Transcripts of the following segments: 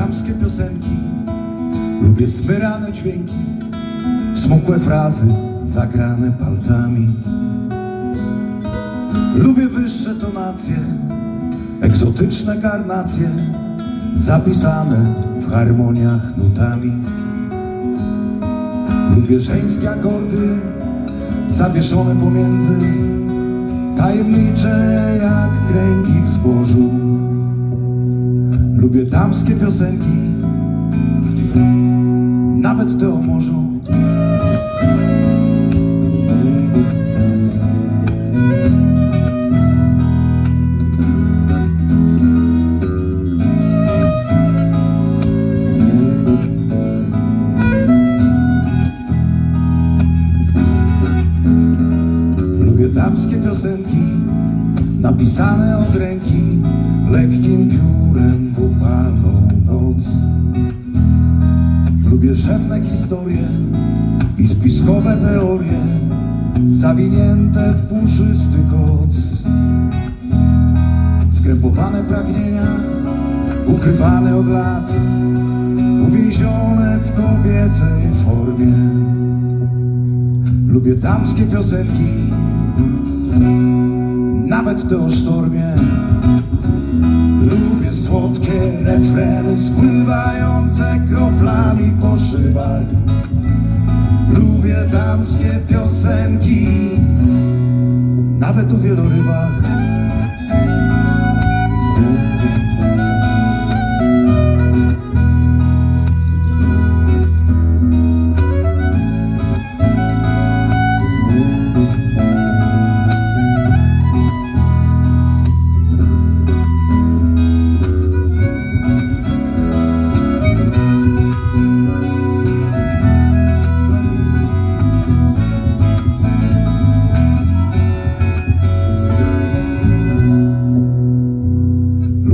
Damskie piosenki, lubię smyrane dźwięki, smukłe frazy zagrane palcami. Lubię wyższe tonacje, egzotyczne karnacje, zapisane w harmoniach nutami. Lubię żeńskie akordy, zawieszone pomiędzy, tajemnicze jak kręgi w zbożu. Lubię damskie piosenki, nawet te o morzu. Lubię damskie piosenki, napisane od ręki, lekkim piórem Lubię rzewne historie i spiskowe teorie, zawinięte w puszysty koc. Skrępowane pragnienia, ukrywane od lat, uwięzione w kobiecej formie. Lubię damskie piosenki, nawet te o sztormie. Refreny spływające kroplami po szybach. Lubię damskie piosenki, nawet o wielorybach.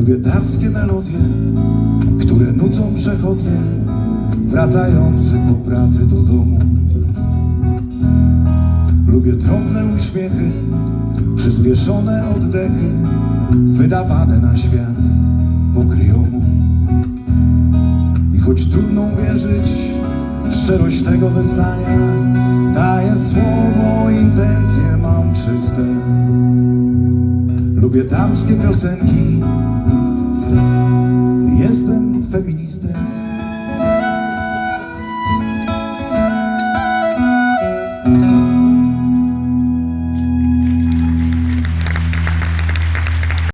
Lubię damskie melodie, które nucą przechodnie, wracający po pracy do domu. Lubię drobne uśmiechy, przyspieszone oddechy, wydawane na świat po kryjomu. I choć trudno uwierzyć w szczerość tego wyznania, daję słowo, intencje mam czyste. Lubię damskie piosenki, jestem feministem.